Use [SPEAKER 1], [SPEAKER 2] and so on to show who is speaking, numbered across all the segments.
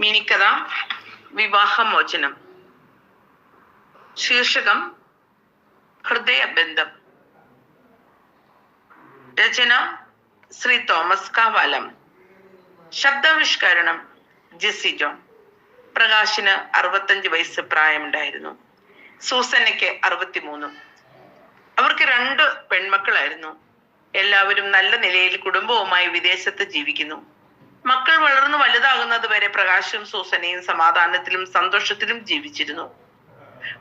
[SPEAKER 1] മിനിക്കഥ വിവാഹമോചനം ശീർഷകം ഹൃദയബന്ധം. രചന ശ്രീ തോമസ് കാവാലം. ശബ്ദാവിഷ്കരണം ജെസ്സി ജോൺ. പ്രകാശിന് അറുപത്തഞ്ച് വയസ്സ് പ്രായമുണ്ടായിരുന്നു. സൂസന്നയ്ക്ക് അറുപത്തിമൂന്ന്. അവർക്ക് രണ്ട് പെൺമക്കളായിരുന്നു. എല്ലാവരും നല്ല നിലയിൽ കുടുംബവുമായി വിദേശത്ത് ജീവിക്കുന്നു. മക്കൾ വളർന്നു വലുതാകുന്നത് വരെ പ്രകാശും സൂസനയും സമാധാനത്തിലും സന്തോഷത്തിലും ജീവിച്ചിരുന്നു.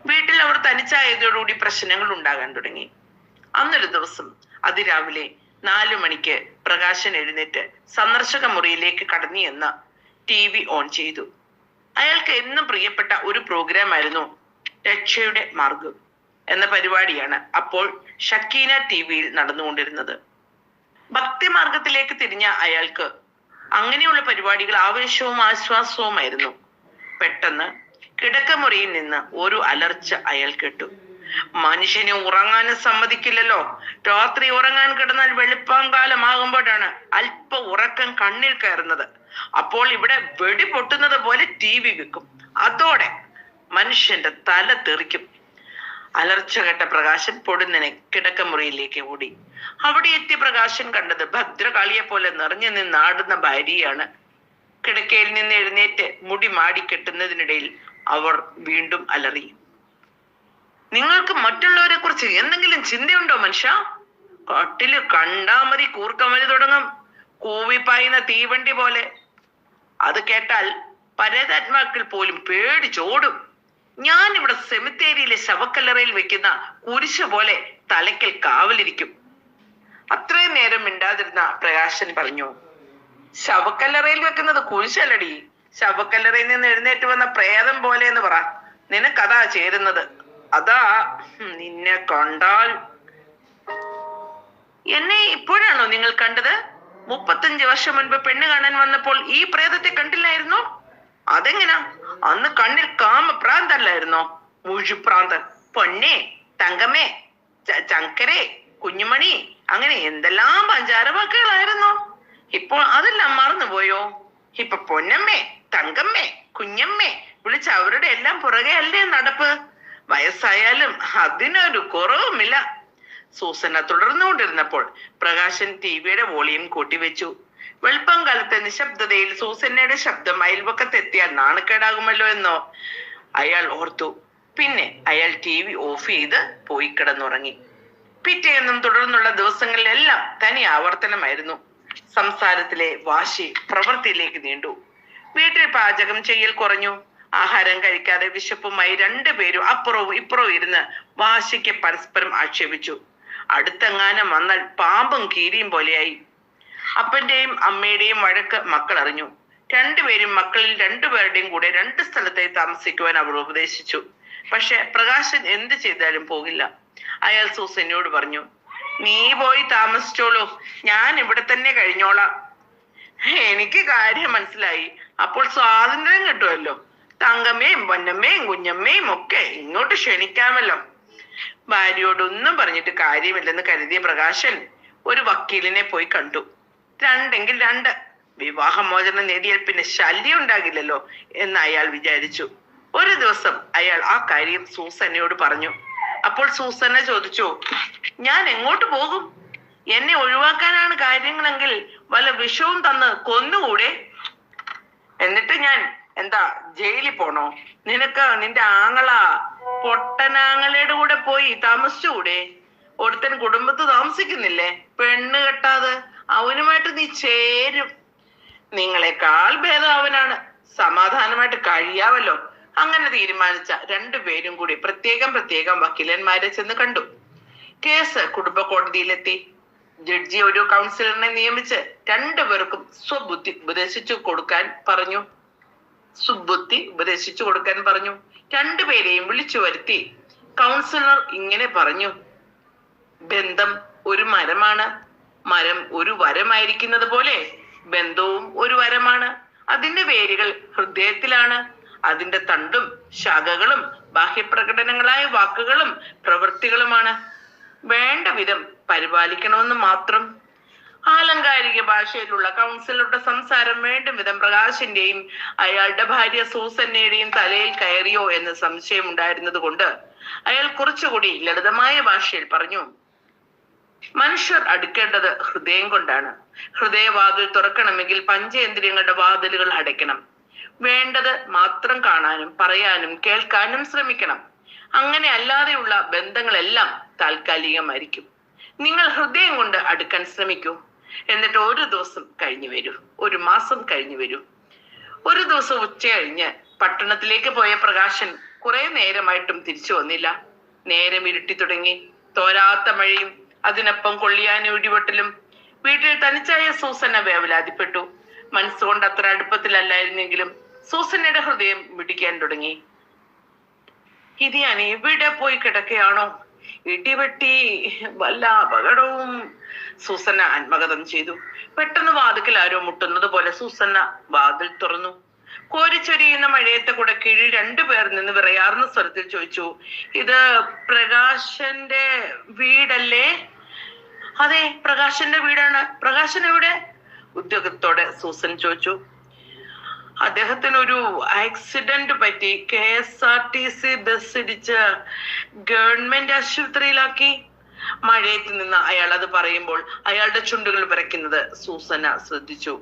[SPEAKER 1] വീട്ടിൽ അവർ തനിച്ചായതോടുകൂടി പ്രശ്നങ്ങൾ ഉണ്ടാകാൻ തുടങ്ങി. അന്നൊരു ദിവസം അതിരാവിലെ നാലു മണിക്ക് പ്രകാശൻ എഴുന്നേറ്റ് സന്ദർശക മുറിയിലേക്ക് കടന്നു എന്ന് ടി വി ഓൺ ചെയ്തു. അയാൾക്ക് എന്നും പ്രിയപ്പെട്ട ഒരു പ്രോഗ്രാം ആയിരുന്നു രക്ഷയുടെ മാർഗം എന്ന പരിപാടിയാണ് അപ്പോൾ ഷക്കീന ടി വിയിൽ നടന്നുകൊണ്ടിരുന്നത്. ഭക്തിമാർഗത്തിലേക്ക് തിരിഞ്ഞ അയാൾക്ക് അങ്ങനെയുള്ള പരിപാടികൾ ആവേശവും ആശ്വാസവുമായിരുന്നു പെട്ടെന്ന് കിടക്കമുറിയിൽ നിന്ന് ഒരു അലർച്ച അയാൾ കേട്ടു. മനുഷ്യനെ ഉറങ്ങാനും സമ്മതിക്കില്ലല്ലോ. രാത്രി ഉറങ്ങാൻ കിടന്നാൽ വെളുപ്പം കാലമാകുമ്പോഴാണ് അല്പ ഉറക്കം കണ്ണിൽ കയറുന്നത്. അപ്പോൾ ഇവിടെ വെടി പൊട്ടുന്നത് പോലെ ടി വി വെക്കും. അതോടെ മനുഷ്യന്റെ തല തെറിക്കും. അലർച്ച കേട്ട പ്രകാശൻ പൊടുന്നനെ കിടക്കമുറിയിലേക്ക് ഓടി. അവിടെ എത്തിയ പ്രകാശൻ കണ്ടത് ഭദ്രകാളിയെ പോലെ നിറഞ്ഞു നിന്നാടുന്ന ഭാര്യയാണ്. കിടക്കയിൽ നിന്ന് എഴുന്നേറ്റ് മുടി മാടി കെട്ടുന്നതിനിടയിൽ അവർ വീണ്ടും അലറി. നിങ്ങൾക്ക് മറ്റുള്ളവരെ കുറിച്ച് എന്തെങ്കിലും ചിന്തയുണ്ടോ മനുഷ്യ? കട്ടിൽ കണ്ടാ മതി കൂർക്കമലി തുടങ്ങും. കൂവിപ്പായുന്ന തീവണ്ടി പോലെ. അത് കേട്ടാൽ പരേതാത്മാക്കൾ പോലും പേടിച്ചോടും ഞാൻ ഇവിടെ സെമിത്തേരിയിലെ ശവക്കല്ലറയിൽ വെക്കുന്ന കുരിശ് പോലെ തലയ്ക്കൽ കാവലിരിക്കും. അത്രയും നേരം മിണ്ടാതിരുന്ന പ്രകാശൻ പറഞ്ഞു ശവക്കല്ലറയിൽ വെക്കുന്നത് കുരിശല്ലടി. ശവക്കല്ലറയിൽ നിന്ന് എഴുന്നേറ്റ് വന്ന പ്രേതം പോലെ എന്ന് പറ. നിനക്കതാ ചേരുന്നത്. അതാ നിന്നെ കണ്ടാൽ. എന്നെ ഇപ്പോഴാണോ നിങ്ങൾ കണ്ടത്? മുപ്പത്തഞ്ച് വർഷം മുൻപ് പെണ്ണ് കാണാൻ വന്നപ്പോൾ ഈ പ്രേതത്തെ കണ്ടില്ലായിരുന്നോ? അതെങ്ങനാ? അന്ന് കണ്ണിൽ കാമപ്രാന്തല്ലായിരുന്നോ? മുഴുപ്രാന്ത് പൊന്നെ തങ്കമ്മേ തങ്കമേ ചങ്കരെ കുഞ്ഞുമണി അങ്ങനെ എന്തെല്ലാം പഞ്ചാര വാക്കുകളായിരുന്നു ഇപ്പോൾ അതെല്ലാം മറന്നുപോയോ? ഇപ്പൊ പൊന്നമ്മേ തങ്കമ്മേ കുഞ്ഞമ്മേ വിളിച്ച് അവരുടെ എല്ലാം പുറകെ അല്ലേ നടപ്പ്? വയസ്സായാലും അതിനൊരു കുറവുമില്ല. സൂസന തുടർന്നുകൊണ്ടിരുന്നപ്പോൾ പ്രകാശൻ ടിവിയുടെ വോളിയം കൂട്ടിവെച്ചു. വെളുപ്പം കാലത്തെ നിശബ്ദതയിൽ സൂസന്നയുടെ ശബ്ദം അയൽവക്കത്തെത്തിയാൽ നാണക്കേടാകുമല്ലോ എന്നോ അയാൾ ഓർത്തു. പിന്നെ അയാൾ ടി വി ഓഫ് ചെയ്ത് പോയി കിടന്നുറങ്ങി. പിറ്റേന്നും തുടർന്നുള്ള ദിവസങ്ങളിലെല്ലാം തനി ആവർത്തനമായിരുന്നു. സംസാരത്തിലെ വാശി പ്രവൃത്തിയിലേക്ക് നീണ്ടു. വീട്ടിൽ പാചകം ചെയ്യൽ കുറഞ്ഞു. ആഹാരം കഴിക്കാതെ വിശപ്പുമായി രണ്ടുപേരും അപ്പുറവും ഇപ്പുറവും ഇരുന്ന് വാശിക്ക് പരസ്പരം ആക്ഷേപിച്ചു. അടുത്തെങ്ങാനും വന്നാൽ പാമ്പും കീരിയും പോലെയായി. അപ്പന്റെയും അമ്മയുടെയും വഴക്ക് മക്കൾ അറിഞ്ഞു. രണ്ടുപേരും മക്കളിൽ രണ്ടുപേരുടെയും കൂടെ രണ്ട് സ്ഥലത്തെ താമസിക്കുവാൻ അവർ ഉപദേശിച്ചു. പക്ഷെ പ്രകാശൻ എന്ത് ചെയ്താലും പോകില്ല. അയാൾ സൂസനയോട് പറഞ്ഞു നീ പോയി താമസിച്ചോളൂ. ഞാൻ ഇവിടെ തന്നെ കഴിഞ്ഞോളാം. എനിക്ക് കാര്യം മനസ്സിലായി. അപ്പോൾ സ്വാതന്ത്ര്യം കിട്ടുമല്ലോ. തങ്കമ്മയും പൊന്നമ്മയും കുഞ്ഞമ്മയും ഒക്കെ ഇങ്ങോട്ട് ക്ഷണിക്കാമല്ലോ. ഭാര്യയോടൊന്നും പറഞ്ഞിട്ട് കാര്യമില്ലെന്ന് കരുതിയ പ്രകാശൻ ഒരു വക്കീലിനെ പോയി കണ്ടു. രണ്ടെങ്കിൽ രണ്ട്. വിവാഹമോചനം നേടിയാൽ പിന്നെ ശല്യം ഉണ്ടാകില്ലല്ലോ എന്ന് അയാൾ വിചാരിച്ചു. ഒരു ദിവസം അയാൾ ആ കാര്യം സൂസനയോട് പറഞ്ഞു. അപ്പോൾ സൂസന ചോദിച്ചു ഞാൻ എങ്ങോട്ട് പോകും? എന്നെ ഒഴിവാക്കാനാണ് കാര്യങ്ങളെങ്കിൽ വല്ല വിഷവും തന്ന് കൊന്നുകൂടെ? എന്നിട്ട് ഞാൻ എന്താ ജയിലിൽ പോണോ? നിനക്ക് നിന്റെ ആങ്ങള പൊട്ടനാങ്ങളയുടെ കൂടെ പോയി താമസിച്ചുകൂടെ? ഒരുത്തൻ കുടുംബത്ത് താമസിക്കുന്നില്ലേ? പെണ്ണ് കെട്ടാതെ? അവനുമായിട്ട് നീ ചേരും. നിങ്ങളെക്കാൾ ഭേദം അവനാണ് സമാധാനമായിട്ട് കഴിയാവല്ലോ. അങ്ങനെ തീരുമാനിച്ച രണ്ടുപേരും കൂടി പ്രത്യേകം പ്രത്യേകം വക്കീലന്മാരെ ചെന്ന് കണ്ടു. കേസ് കുടുംബ കോടതിയിലെത്തി ജഡ്ജി ഒരു കൗൺസിലറിനെ നിയമിച്ച് രണ്ടുപേർക്കും സ്വബുദ്ധി ഉപദേശിച്ചു കൊടുക്കാൻ പറഞ്ഞു. സുബുദ്ധി ഉപദേശിച്ചു കൊടുക്കാൻ പറഞ്ഞു. രണ്ടുപേരെയും വിളിച്ചു വരുത്തി. കൗൺസിലർ ഇങ്ങനെ പറഞ്ഞു. ബന്ധം ഒരു മരമാണ്. മരം ഒരു വരമായിരിക്കുന്നത് പോലെ ബന്ധവും ഒരു വരമാണ്. അതിന്റെ വേരുകൾ ഹൃദയത്തിലാണ്. അതിന്റെ തണ്ടും ശാഖകളും ബാഹ്യപ്രകടനങ്ങളായ വാക്കുകളും പ്രവൃത്തികളുമാണ്. വേണ്ട വിധം പരിപാലിക്കണമെന്ന് മാത്രം. ആലങ്കാരിക ഭാഷയിലുള്ള കൗൺസിലറുടെ സംസാരം വേണ്ടും വിധം പ്രകാശിന്റെയും അയാളുടെ ഭാര്യ സൂസന്നയുടെയും തലയിൽ കയറിയോ എന്ന് സംശയം ഉണ്ടായിരുന്നത് കൊണ്ട് അയാൾ കുറച്ചുകൂടി ലളിതമായ ഭാഷയിൽ പറഞ്ഞു. മനുഷ്യർ അടുക്കേണ്ടത് ഹൃദയം കൊണ്ടാണ്. ഹൃദയവാതിൽ തുറക്കണമെങ്കിൽ പഞ്ചേന്ദ്രിയങ്ങളുടെ വാതിലുകൾ അടയ്ക്കണം. വേണ്ടത് മാത്രം കാണാനും പറയാനും കേൾക്കാനും ശ്രമിക്കണം. അങ്ങനെ അല്ലാതെയുള്ള ബന്ധങ്ങളെല്ലാം താൽക്കാലികമായിരിക്കും. നിങ്ങൾ ഹൃദയം കൊണ്ട് അടുക്കാൻ ശ്രമിക്കൂ. എന്നിട്ട് ഒരു ദിവസം കഴിഞ്ഞു വരൂ. ഒരു മാസം കഴിഞ്ഞു വരൂ. ഒരു ദിവസം ഉച്ച കഴിഞ്ഞ് പട്ടണത്തിലേക്ക് പോയ പ്രകാശൻ കുറെ നേരമായിട്ടും തിരിച്ചു വന്നില്ല. നേരം ഇരുട്ടി തുടങ്ങി. തോരാത്ത മഴയും അതിനൊപ്പം കൊള്ളിയാനും ഇടിവെട്ടലും വീട്ടിൽ തനിച്ചായ സൂസന വേവലാതിപ്പെട്ടു. മനസ്സുകൊണ്ട് അത്ര അടുപ്പത്തിലല്ലായിരുന്നെങ്കിലും സൂസനയുടെ ഹൃദയം മിടിക്കാൻ തുടങ്ങി. ഇത് ഞാൻ എവിടെ പോയി കിടക്കുകയാണോ ഇടിവെട്ടി വല്ല അപകടവും? സൂസന ആത്മകഥം ചെയ്തു. പെട്ടെന്ന് വാതിക്കൽ ആരോ മുട്ടുന്നത് പോലെ സൂസന വാതിൽ തുറന്നു. കോരിച്ചൊരിയുന്ന മഴയത്തെ കൂടെ കീഴിൽ രണ്ടുപേർ നിന്ന് വിറയാർന്ന സ്വരത്തിൽ ചോദിച്ചു ഇത് പ്രകാശന്റെ വീടല്ലേ? അതെ പ്രകാശന്റെ വീടാണ്. പ്രകാശൻ എവിടെ? ഉദ്യോഗത്തോടെ സൂസൻ ചോദിച്ചു. അദ്ദേഹത്തിന് ഒരു ആക്സിഡന്റ് പറ്റി. K S R T C bus ഇടിച്ച് ഗവൺമെന്റ് ആശുപത്രിയിലാക്കി. മഴയത്ത് നിന്ന് അയാൾ അത് പറയുമ്പോൾ അയാളുടെ ചുണ്ടുകൾ വിറയ്ക്കുന്നത് സൂസന ശ്രദ്ധിച്ചു.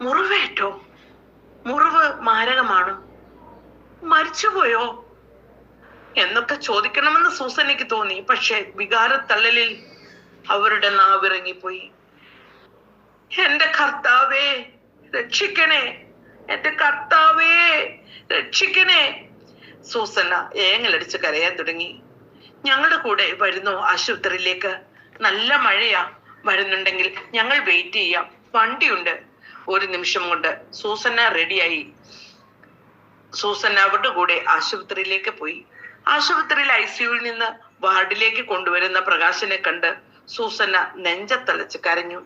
[SPEAKER 1] മുറിവേറ്റോ മുറിവ് മാരകമാണ്. മരിച്ചുപോയോ? എന്നൊക്കെ ചോദിക്കണമെന്ന് സൂസനയ്ക്ക് തോന്നി. പക്ഷെ വികാരത്തള്ളലിൽ അവരുടെ നാവിറങ്ങിപ്പോയി. എന്റെ കർത്താവേ രക്ഷിക്കണേ. എന്റെ കർത്താവേ രക്ഷിക്കണേ. സൂസന്ന ഏങ്ങലടിച്ച് കരയാൻ തുടങ്ങി. ഞങ്ങളുടെ കൂടെ വരുന്നു ആശുപത്രിയിലേക്ക്. നല്ല മഴയാ. വരുന്നുണ്ടെങ്കിൽ ഞങ്ങൾ വെയിറ്റ് ചെയ്യാം. വണ്ടിയുണ്ട്. ഒരു നിമിഷം കൊണ്ട് സൂസന്ന റെഡിയായി. സൂസന്ന അവരുടെ കൂടെ ആശുപത്രിയിലേക്ക് പോയി. ആശുപത്രിയിൽ ഐ സിയുവിൽ നിന്ന് വാർഡിലേക്ക് കൊണ്ടുവരുന്ന പ്രകാശനെ കണ്ട് സൂസന്ന നെഞ്ചത്തലച്ച് കരഞ്ഞു.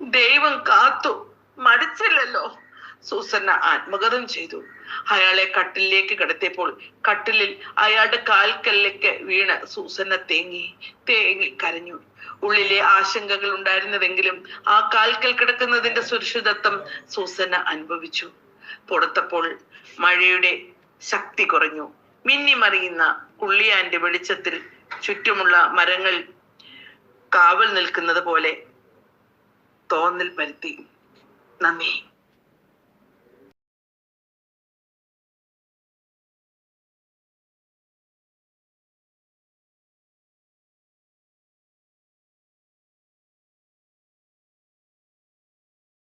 [SPEAKER 1] ദൈവം കാത്തു. മടിച്ചില്ലല്ലോ. സൂസന്ന ആത്മഗതം ചെയ്തു. അയാളെ കട്ടിലേക്ക് കിടത്തിയപ്പോൾ കട്ടിലിൽ അയാളുടെ കാൽക്കല്ലേക്ക് വീണ് സൂസന്ന തേങ്ങി തേങ്ങി കരഞ്ഞു. ഉള്ളിലെ ആശങ്കകൾ ഉണ്ടായിരുന്നതെങ്കിലും ആ കാൽക്കൽ കിടക്കുന്നതിന്റെ സുരക്ഷിതത്വം സൂസന്ന അനുഭവിച്ചു. പുറത്തപ്പോൾ മഴയുടെ ശക്തി കുറഞ്ഞു. മിന്നിമറിയുന്ന കുള്ളിയാന്റെ വെളിച്ചത്തിൽ ചുറ്റുമുള്ള മരങ്ങൾ കാവൽ നിൽക്കുന്നത് പോലെ തോന്നൽ പരുത്തി നന്ദി.